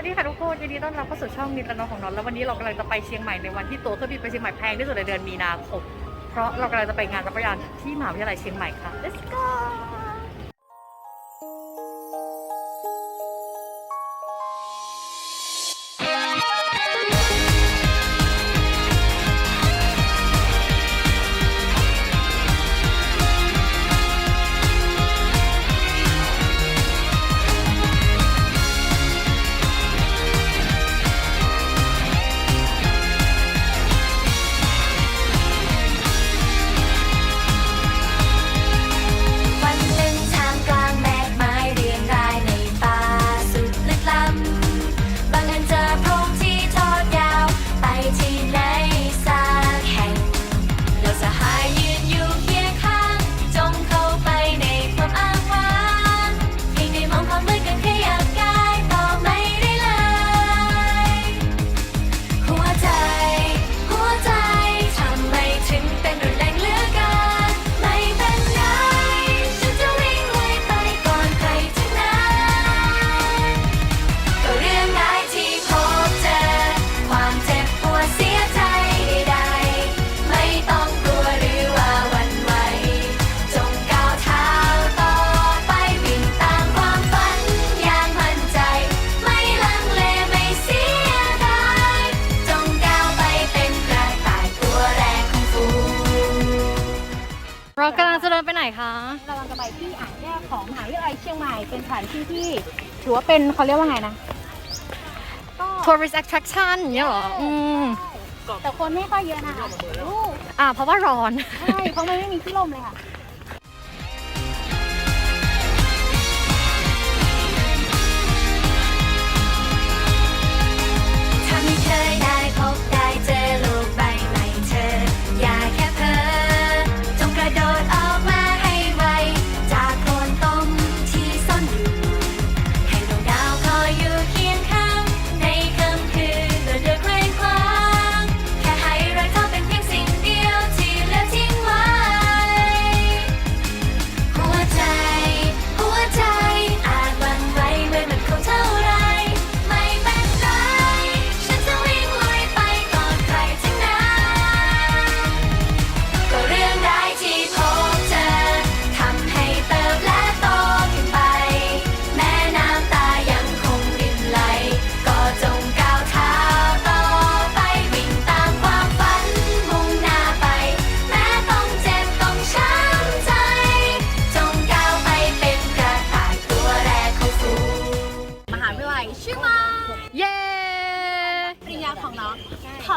วัสดีค่ะทุกคนยินดีต้อนรับเข้าสู่ช่องนิดละนองของน้องแล้ววันนี้เรากำลังจะไปเชียงใหม่ในวันที่ตัวเครื่องบินไปเชียงใหม่แพงที่สุดในเดือนมีนาคมเพราะเรากำลังจะไปงานรับปริญญาที่มหาวิทยาลัยเชียงใหม่ค่ะ let's go คะเรากำลังจะไปที่อ่างแก้วของมหาวิทยาลัยเชียงใหม่เป็นสถานที่ที่ถือว่าเป็นเขาเรียกว่าไงนะก็ tourist attraction เนี่ยเหรออืมแต่คนไม่ค่อยเยอะนะคะอู้อ่าเพราะว่าร้อน ใช่ เพราะมันไม่มีที่ลมเลยค่ะ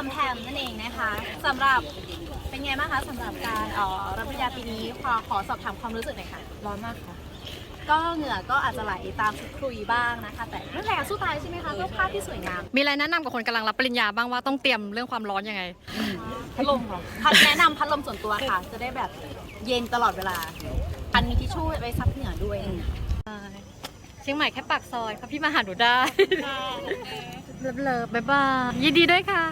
มแฮมนั่นเองนะคะสำหรับเป็นไงบ้างคะสำหรับการเอ่อรับปริญญาปีนี้ขอขอสอบถามความรู้สึกหน่อยค่ะ ร้อนมากค่ะ ก็เหงื่อก็อาจจะไหลตามชุดคุยบ้างนะคะ แต่ไม่เป็นไรค่ะสู้ตายใช่ไหมคะเพื่อภาพที่สวยงามมีอะไรแนะนำกับคนกำลังรับปริญญาบ้างว่าต้องเตรียมเรื่องความร้อนยังไง พัดลมค่ะพัดแนะนำพัดลมส่วนตัวค่ะ จะได้แบบเย็นตลอดเวลาอันมีทิชชู่ไว้ซับเหงื่อด้วยเชียงใหม่แค่ปากซอยค่ะพี่มาหาหนูได้ เลิฟๆบ๊ายบายยินดีด้วยค่ะ